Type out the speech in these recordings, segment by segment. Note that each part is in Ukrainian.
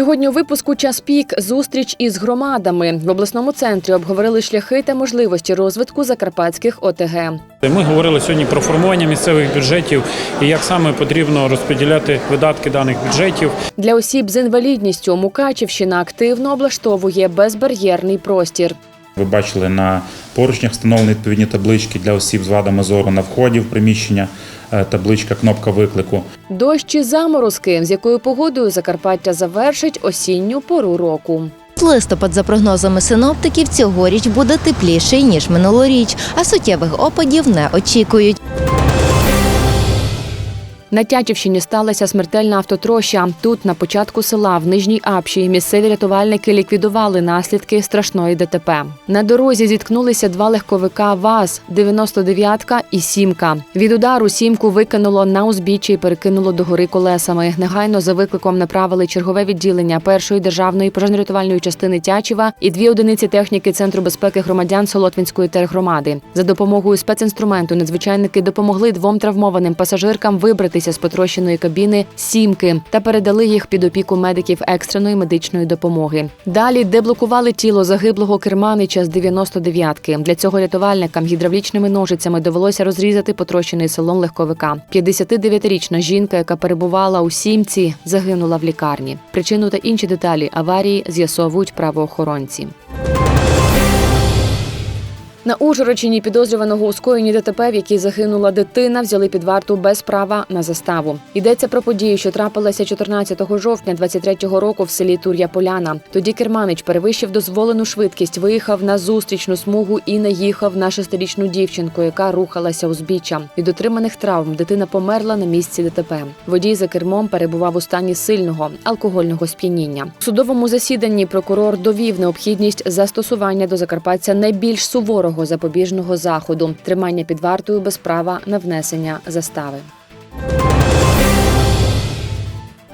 Сьогодні у випуску час пік зустріч із громадами в обласному центрі обговорили шляхи та можливості розвитку закарпатських ОТГ. Ми говорили сьогодні про формування місцевих бюджетів і як саме потрібно розподіляти видатки даних бюджетів. Для осіб з інвалідністю Мукачівщина активно облаштовує безбар'єрний простір. Ви бачили на поручнях встановлені відповідні таблички для осіб з вадами зору на вході в приміщення, табличка кнопка виклику. Дощ чи заморозки, з якою погодою Закарпаття завершить осінню пору року. Листопад, за прогнозами синоптиків, цьогоріч буде тепліший ніж минулоріч, а суттєвих опадів не очікують. На Тячівщині сталася смертельна автотроща. Тут, на початку села, в Нижній Апші, місцеві рятувальники ліквідували наслідки страшної ДТП. На дорозі зіткнулися два легковика ВАЗ 99-ка і «Сімка». Від удару «Сімку» викинуло на узбіччя і перекинуло до гори колесами. Негайно за викликом направили чергове відділення першої державної пожежно-рятувальної частини Тячева і дві одиниці техніки Центру безпеки громадян Солотвінської тергромади. За допомогою спецінструменту надзвичайники допомогли двом травмованим пасажиркам вибратися з потрощеної кабіни сімки та передали їх під опіку медиків екстреної медичної допомоги. Далі деблокували тіло загиблого керманича з 99-ки. Для цього рятувальникам гідравлічними ножицями довелося розрізати потрощений салон легковика. 59-річна жінка, яка перебувала у сімці, загинула в лікарні. Причину та інші деталі аварії з'ясовують правоохоронці. На Ужгородщині підозрюваного у скоєнні ДТП, в якій загинула дитина, взяли під варту без права на заставу. Йдеться про подію, що трапилася 14 жовтня 23-го року в селі Тур'я Поляна. Тоді керманич перевищив дозволену швидкість, виїхав на зустрічну смугу і наїхав на шестирічну дівчинку, яка рухалася узбіччя. Від отриманих травм дитина померла на місці ДТП. Водій за кермом перебував у стані сильного алкогольного сп'яніння. У судовому засіданні прокурор довів необхідність застосування до закарпаття найбільш суворого запобіжного заходу тримання під вартою без права на внесення застави.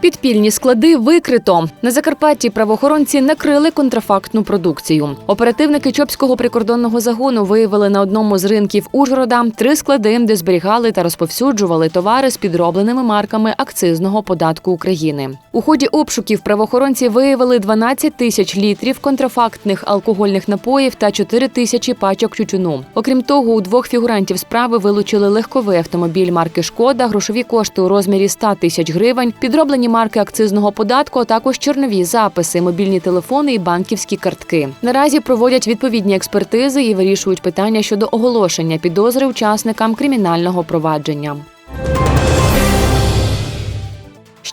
Підпільні склади викрито на Закарпатті. Правоохоронці накрили контрафактну продукцію. Оперативники Чопського прикордонного загону виявили на одному з ринків Ужгорода три склади, де зберігали та розповсюджували товари з підробленими марками акцизного податку України. У ході обшуків правоохоронці виявили 12 тисяч літрів контрафактних алкогольних напоїв та 4 тисячі пачок тютюну. Окрім того, у двох фігурантів справи вилучили легковий автомобіль марки Шкода, грошові кошти у розмірі 100 тисяч гривень, підроблені марки акцизного податку, а також чорнові записи, мобільні телефони і банківські картки. Наразі проводять відповідні експертизи і вирішують питання щодо оголошення підозри учасникам кримінального провадження.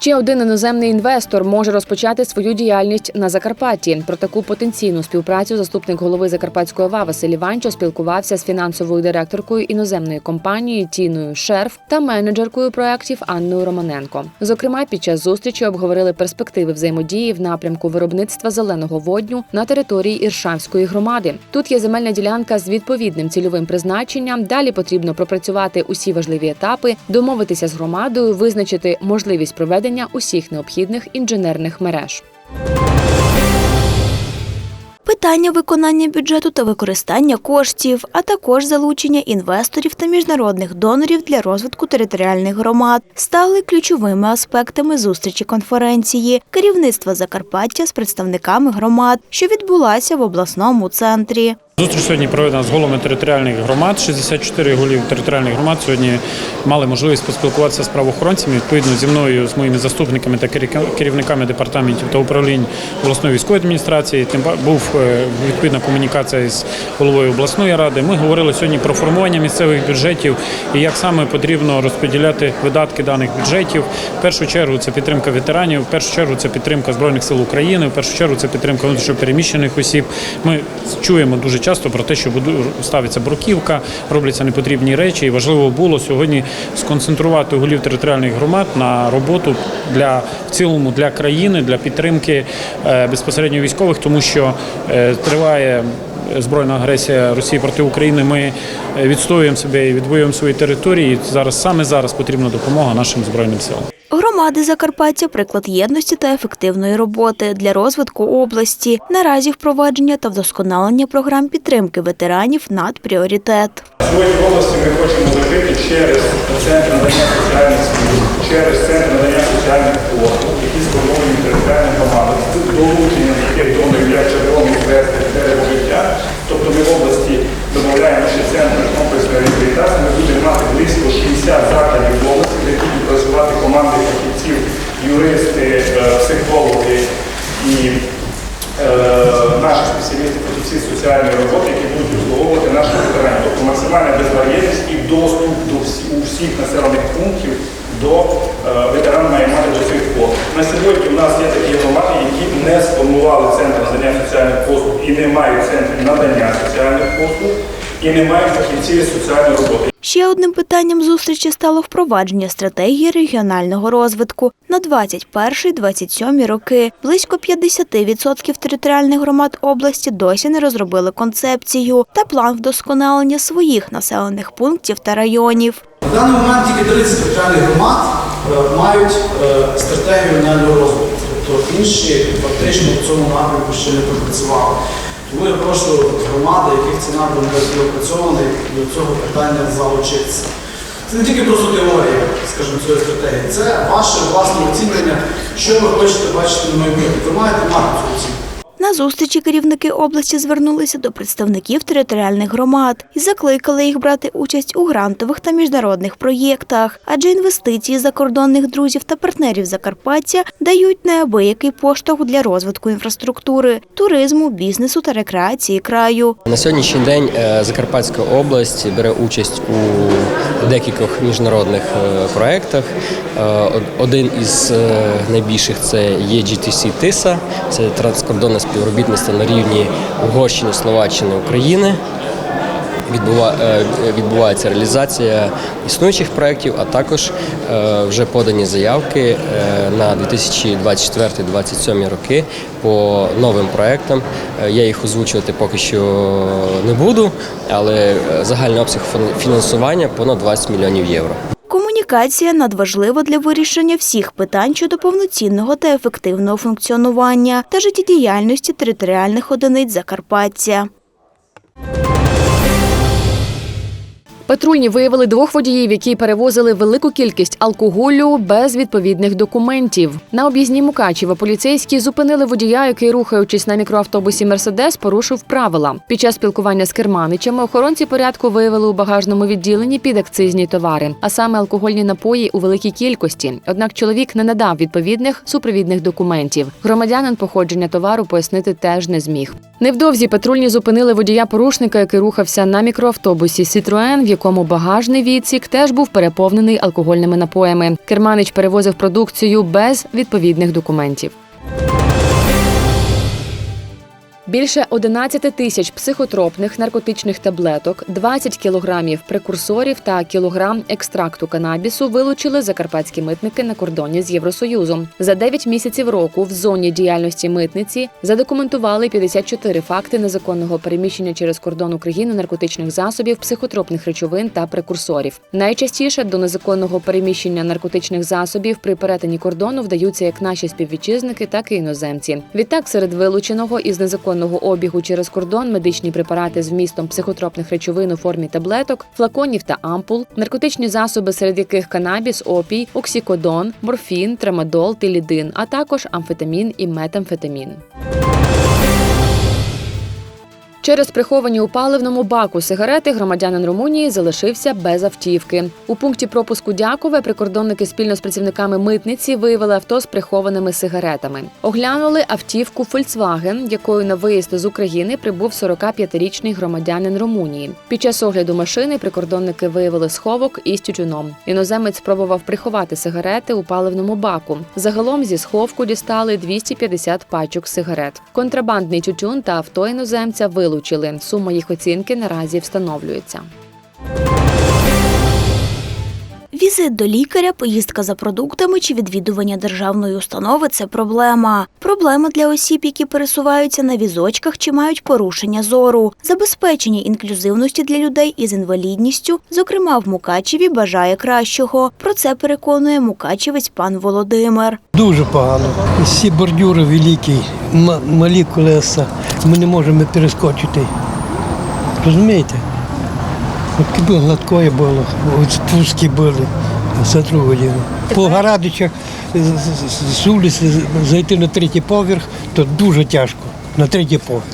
Ще один іноземний інвестор може розпочати свою діяльність на Закарпатті. Про таку потенційну співпрацю заступник голови Закарпатської ОВА Василь Іванчо спілкувався з фінансовою директоркою іноземної компанії Тіною Шерф та менеджеркою проєктів Анною Романенко. Зокрема, під час зустрічі обговорили перспективи взаємодії в напрямку виробництва зеленого водню на території Іршавської громади. Тут є земельна ділянка з відповідним цільовим призначенням. Далі потрібно пропрацювати усі важливі етапи, домовитися з громадою, визначити можливість проведення усіх необхідних інженерних мереж. Питання виконання бюджету та використання коштів, а також залучення інвесторів та міжнародних донорів для розвитку територіальних громад стали ключовими аспектами зустрічі конференції керівництва Закарпаття з представниками громад, що відбулася в обласному центрі. Зустріч сьогодні проведена з головами територіальних громад. 64 голів територіальних громад сьогодні мали можливість поспілкуватися з правоохоронцями відповідно зі мною, з моїми заступниками та керівниками департаментів та управлінь обласної військової адміністрації. Тим був е, відповідна комунікація з головою обласної ради. Ми говорили сьогодні про формування місцевих бюджетів і як саме потрібно розподіляти видатки даних бюджетів. В першу чергу це підтримка ветеранів, в першу чергу це підтримка збройних сил України, в першу чергу це підтримка внутрішньопереміщених осіб. Ми чуємо дуже часто про те, що ставиться бруківка, робляться непотрібні речі. І важливо було сьогодні сконцентрувати голів територіальних громад на роботу для в цілому для країни, для підтримки е, безпосередньо військових, тому що е, триває. Збройна агресія Росії проти України. Ми е, відстоюємо себе і відвоюємо свої території. І зараз саме зараз потрібна допомога нашим збройним силам. Громади Закарпаття приклад єдності та ефективної роботи для розвитку області. Наразі впровадження та вдосконалення програм підтримки ветеранів надпріоритет. Сьогодні в області ми хочемо закрити через центр надання соціальних служб, через центр надання соціальних послуг, які сформовані територіальні громади, долучення таких донорів, як червоний хрест, життя, тобто ми в області додаємо ще центр комплексної реабілітації, ми будемо мати близько 60 закладів в області, де будуть працювати команди фахівців, юристи, е, психологи і е, наші спеціалісти, фахівці соціальної роботи, які будуть обслуговувати наші ветеранів. Тобто максимальна безбар'єрність і доступ до всі, у всіх населених пунктів до е, ветеран має мати до цих послуг. На сьогодні у нас є такі громади, які не сформували центр надання соціальних послуг і не мають центрів надання соціальних послуг і не мають фахівців соціальної роботи. Ще одним питанням зустрічі стало впровадження стратегії регіонального розвитку на 21-27 роки. Близько 50% територіальних громад області досі не розробили концепцію та план вдосконалення своїх населених пунктів та районів. На даний момент тільки 30 територіальних громад е, мають е, стратегію регіонального розвитку, тобто інші фактично в цьому напрямку ще не пропрацювали. Тому я прошу громади, яких ціна буде опрацьований, до цього питання залучитися. Це не тільки просто теорія, скажімо, цієї стратегії, це ваше власне оцінення, що ви хочете бачити на майбутнє. Ви маєте мати цю оцінку. На зустрічі керівники області звернулися до представників територіальних громад і закликали їх брати участь у грантових та міжнародних проєктах, адже інвестиції закордонних друзів та партнерів Закарпаття дають неабиякий поштовх для розвитку інфраструктури, туризму, бізнесу та рекреації краю. На сьогоднішній день е, Закарпатська область бере участь у декількох міжнародних е, проєктах. Е, Один із найбільших це є GTC це транскордонне співробітництво на рівні Угорщини, Словаччини, України. Е, відбувається реалізація існуючих проєктів, а також е, вже подані заявки е, на 2024-2027 роки по новим проєктам. Я їх озвучувати поки що не буду, але загальний обсяг фінансування понад 20 мільйонів євро. Комунікація надважлива для вирішення всіх питань щодо повноцінного та ефективного функціонування та життєдіяльності територіальних одиниць Закарпаття. Патрульні виявили двох водіїв, які перевозили велику кількість алкоголю без відповідних документів. На об'їзні Мукачева поліцейські зупинили водія, який, рухаючись на мікроавтобусі Мерседес, порушив правила. Під час спілкування з керманичами охоронці порядку виявили у багажному відділенні підакцизні товари, а саме алкогольні напої у великій кількості. Однак чоловік не надав відповідних супровідних документів. Громадянин походження товару пояснити теж не зміг. Невдовзі патрульні зупинили водія порушника, який рухався на мікроавтобусі в якому багажний відсік теж був переповнений алкогольними напоями. Керманич перевозив продукцію без відповідних документів. Більше 11 тисяч психотропних наркотичних таблеток, 20 кілограмів прекурсорів та кілограм екстракту канабісу вилучили закарпатські митники на кордоні з Євросоюзом. За 9 місяців року в зоні діяльності митниці задокументували 54 факти незаконного переміщення через кордон України наркотичних засобів, психотропних речовин та прекурсорів. Найчастіше до незаконного переміщення наркотичних засобів при перетині кордону вдаються як наші співвітчизники, так і іноземці. Відтак, серед вилученого із незаконного обігу через кордон медичні препарати з вмістом психотропних речовин у формі таблеток, флаконів та ампул, наркотичні засоби, серед яких канабіс, опій, оксікодон, морфін, трамадол, тилідин, а також амфетамін і метамфетамін. Через приховані у паливному баку сигарети громадянин Румунії залишився без автівки. У пункті пропуску Дякове прикордонники спільно з працівниками митниці виявили авто з прихованими сигаретами. Оглянули автівку Volkswagen, якою на виїзд з України прибув 45-річний громадянин Румунії. Під час огляду машини прикордонники виявили сховок із тютюном. Іноземець спробував приховати сигарети у паливному баку. Загалом зі сховку дістали 250 пачок сигарет. Контрабандний тютюн та авто іноземця вилучили. Сума їх оцінки наразі встановлюється. Візит до лікаря, поїздка за продуктами чи відвідування державної установи це проблема. Проблема для осіб, які пересуваються на візочках чи мають порушення зору. Забезпечення інклюзивності для людей із інвалідністю, зокрема в Мукачеві, бажає кращого. Про це переконує мукачевець пан Володимир. Дуже погано. Всі бордюри великі, малі колеса. Ми не можемо перескочити. Розумієте? От гладкое було, от спуски були, діло. По Гарадичах з- вулиці зайти на третій поверх, то дуже тяжко. На третій поверх,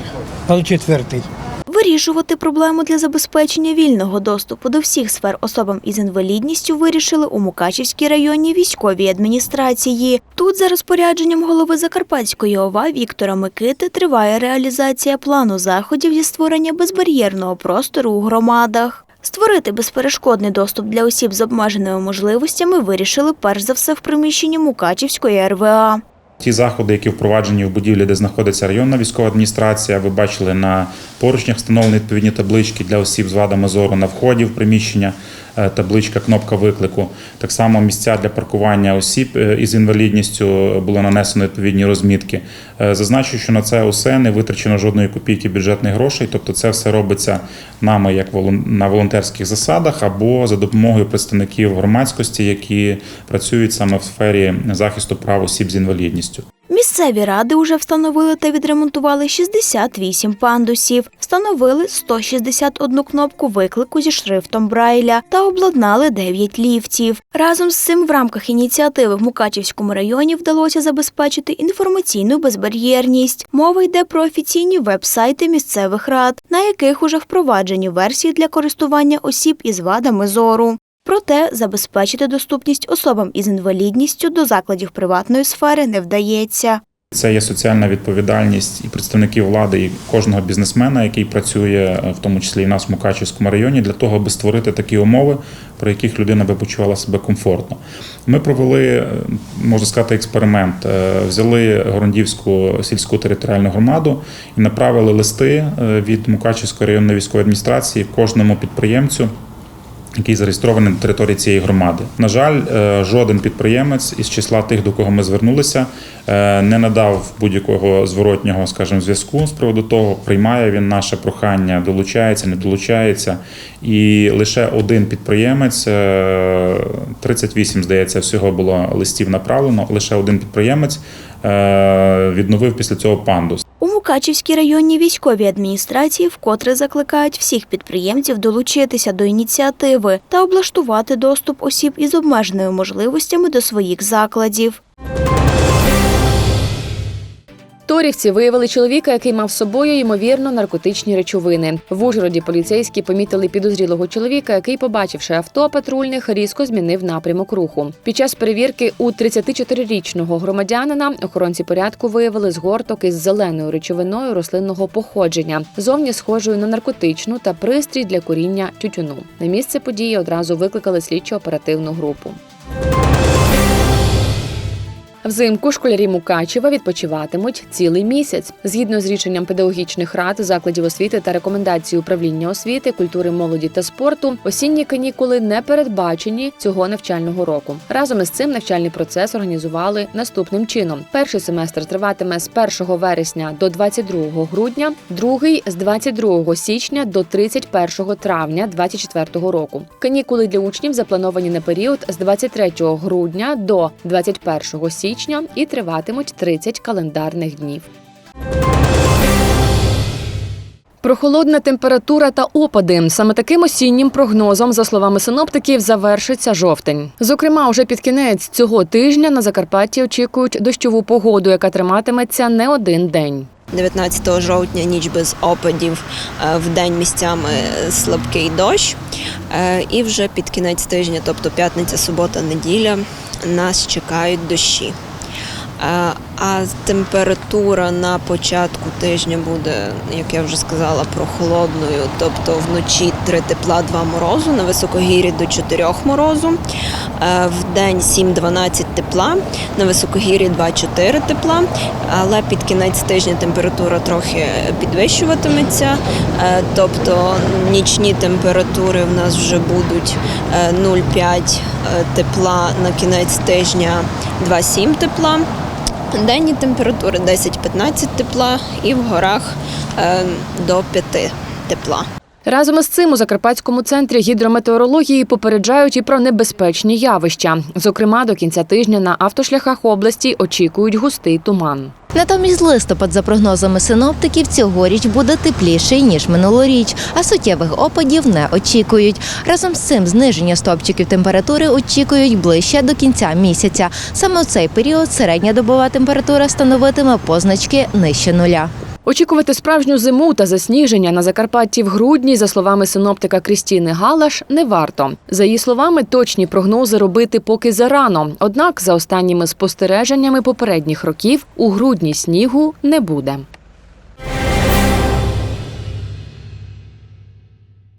але четвертий. Вирішувати проблему для забезпечення вільного доступу до всіх сфер особам із інвалідністю вирішили у Мукачівській районній військовій адміністрації. Тут, за розпорядженням голови Закарпатської ОВА Віктора Микити, триває реалізація плану заходів зі створення безбар'єрного простору у громадах. Створити безперешкодний доступ для осіб з обмеженими можливостями вирішили перш за все в приміщенні Мукачівської РВА. Ті заходи, які впроваджені в будівлі, де знаходиться районна військова адміністрація, ви бачили на поручнях встановлені відповідні таблички для осіб з вадами зору на вході в приміщення, табличка кнопка виклику. Так само місця для паркування осіб е, із інвалідністю було нанесено відповідні розмітки. Е, Зазначу, що на це усе не витрачено жодної копійки бюджетних грошей, тобто це все робиться нами як на волонтерських засадах або за допомогою представників громадськості, які працюють саме в сфері захисту прав осіб з інвалідністю. Місцеві ради вже встановили та відремонтували 68 пандусів, встановили 161 кнопку виклику зі шрифтом Брайля та обладнали 9 ліфтів. Разом з цим в рамках ініціативи в Мукачівському районі вдалося забезпечити інформаційну безбар'єрність. Мова йде про офіційні веб-сайти місцевих рад, на яких уже впроваджені версії для користування осіб із вадами зору. Проте забезпечити доступність особам із інвалідністю до закладів приватної сфери не вдається. Це є соціальна відповідальність і представників влади, і кожного бізнесмена, який працює, е, в тому числі і в нас в Мукачівському районі, для того, аби створити такі умови, при яких людина би почувала себе комфортно. Ми провели, е, можна сказати, експеримент. Е, Взяли Горундівську сільську територіальну громаду і направили листи від Мукачівської районної військової адміністрації кожному підприємцю який зареєстрований на території цієї громади. На жаль, е, жоден підприємець із числа тих, до кого ми звернулися, е, не надав будь-якого зворотнього, скажімо, зв'язку з приводу того, приймає він наше прохання, долучається, не долучається. І лише один підприємець, е, 38, здається, всього було листів направлено. Лише один підприємець е, відновив після цього пандус. У Мукачівській районній військовій адміністрації вкотре закликають всіх підприємців долучитися до ініціативи та облаштувати доступ осіб із обмеженими можливостями до своїх закладів. Торівці виявили чоловіка, який мав з собою ймовірно наркотичні речовини. В Ужгороді поліцейські помітили підозрілого чоловіка, який, побачивши авто патрульних, різко змінив напрямок руху. Під час перевірки у 34-річного громадянина охоронці порядку виявили згорток із зеленою речовиною рослинного походження, зовні схожою на наркотичну та пристрій для куріння тютюну. На місце події одразу викликали слідчо-оперативну групу. Взимку школярі Мукачева відпочиватимуть цілий місяць. Згідно з рішенням педагогічних рад закладів освіти та рекомендацій управління освіти, культури, молоді та спорту, осінні канікули не передбачені цього навчального року. Разом із цим навчальний процес організували наступним чином: перший семестр триватиме з 1 вересня до 22 грудня, другий з 22 січня до 31 травня 2024 року. Канікули для учнів заплановані на період з 23 грудня до 21 січня і триватимуть 30 календарних днів. Прохолодна температура та опади саме таким осіннім прогнозом, за словами синоптиків, завершиться жовтень. Зокрема, уже під кінець цього тижня на Закарпатті очікують дощову погоду, яка триматиметься не один день. 19 жовтня ніч без опадів, е, в день місцями слабкий дощ. Е, І вже під кінець тижня, тобто п'ятниця, субота, неділя, нас чекають дощі. Е, А температура на початку тижня буде, як я вже сказала, прохолодною, тобто вночі 3 тепла, 2 морозу, на високогір'ї до 4 морозу, Е, в день 7-12 тепла, на високогір'ї 2-4 тепла, але під кінець тижня температура трохи підвищуватиметься, Е, тобто нічні температури в нас вже будуть е, 0,5 е, тепла на кінець тижня 2,7 тепла. Денні температури 10-15 тепла і в горах е, до 5 тепла. Разом із цим у Закарпатському центрі гідрометеорології попереджають і про небезпечні явища. Зокрема, до кінця тижня на автошляхах області очікують густий туман. Натомість листопад, за прогнозами синоптиків, цьогоріч буде тепліший ніж минулоріч, а суттєвих опадів не очікують. Разом з цим зниження стопчиків температури очікують ближче до кінця місяця. Саме у цей період середня добова температура становитиме позначки нижче нуля. Очікувати справжню зиму та засніження на Закарпатті в грудні, за словами синоптика Крістіни Галаш, не варто. За її словами, точні прогнози робити поки зарано. Однак, за останніми спостереженнями попередніх років, у грудні снігу не буде.